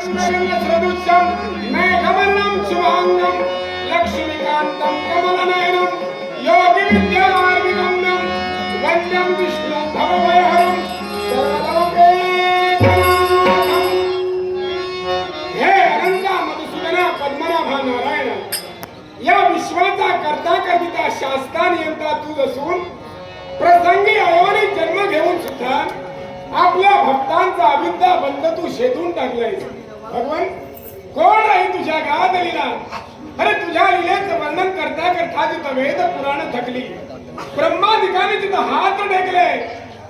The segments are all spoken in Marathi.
सदृश्यं मेघवर्णं शुभाङ्गं लक्ष्मीकान्तं कमलनयनं योगिविद्यामार्गिगम्यं वन्द्यं भवभयहरं हे अनंता मधुसूदना पद्मनाभा नारायण या विश्वाचा करता कविता शास्ता नियंत्रा तू असून प्रसंगी अयोनी जन्म घेऊन सुद्धा आपल्या भक्तांचा अविद्या बंद तू शेदून टाकलाय भगवान कोण आहे तुझ्या गावात लीला अरे तुझ्या लिलेचं वर्णन करता करता तिथं वेद पुराण थकली ब्रह्मादिकाने तिथं हात टेकले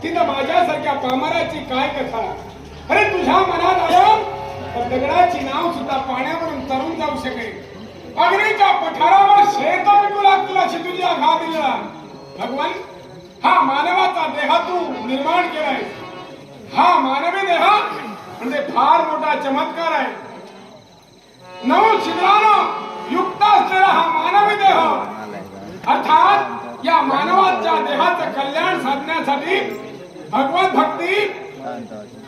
तिथं माझ्यासारख्या पामराची काय कथा? अरे तुझ्या मनात आलं तर दगडाची नाव सुद्धा पाण्यावरून तरून जाऊ शकेल. अग्नीच्या पठारावर शेत विकू लागतील अशी तुझी आघा दिला भगवान हा मानवाचा देहा तू निर्माण केलाय हा मानवी देहा म्हणजे फार मोठा चमत्कार आहे. नऊ छिद्रानं युक्त असलेला हा मानवी देह. अर्थात या मानवाच्या देहाचं कल्याण साधण्यासाठी भगवत भक्ती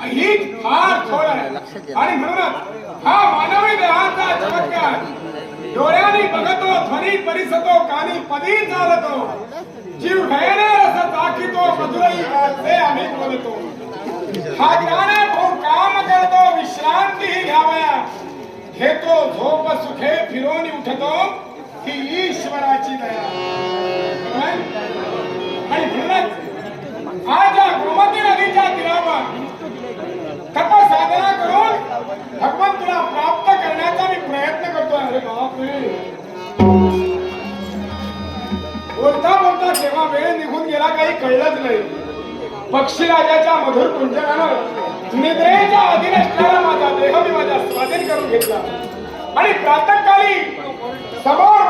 ही फार खोल आहे. आणि म्हणूनच हा मानवी देहाचा चमत्कार डोळ्यानी बघतो ध्वनी परिसतो कानी पदी चालतो जीव भयने रस चाकितो मधुरई वाचे आम्ही बोलतो. हा ज्ञाने तो विश्रांती घ्यावया घेतो झोप सुखे फिरून उठतो ही ईश्वराची दया. आणि म्हणूनच आज या गोमती नदीच्या तीरावर तपसाधना करून भगवंतुला प्राप्त करण्याचा मी प्रयत्न करतो अरे बापरे! बोलता बोलता तेव्हा वेळ निघून गेला काही कळलंच नाही. पक्षी राजाच्या मधुर कुंजनानं निद्रेच्या अधीन असणारा माझा देह मी माझ्या स्वाधीन करून घेतला. आणि प्रातकाली समोर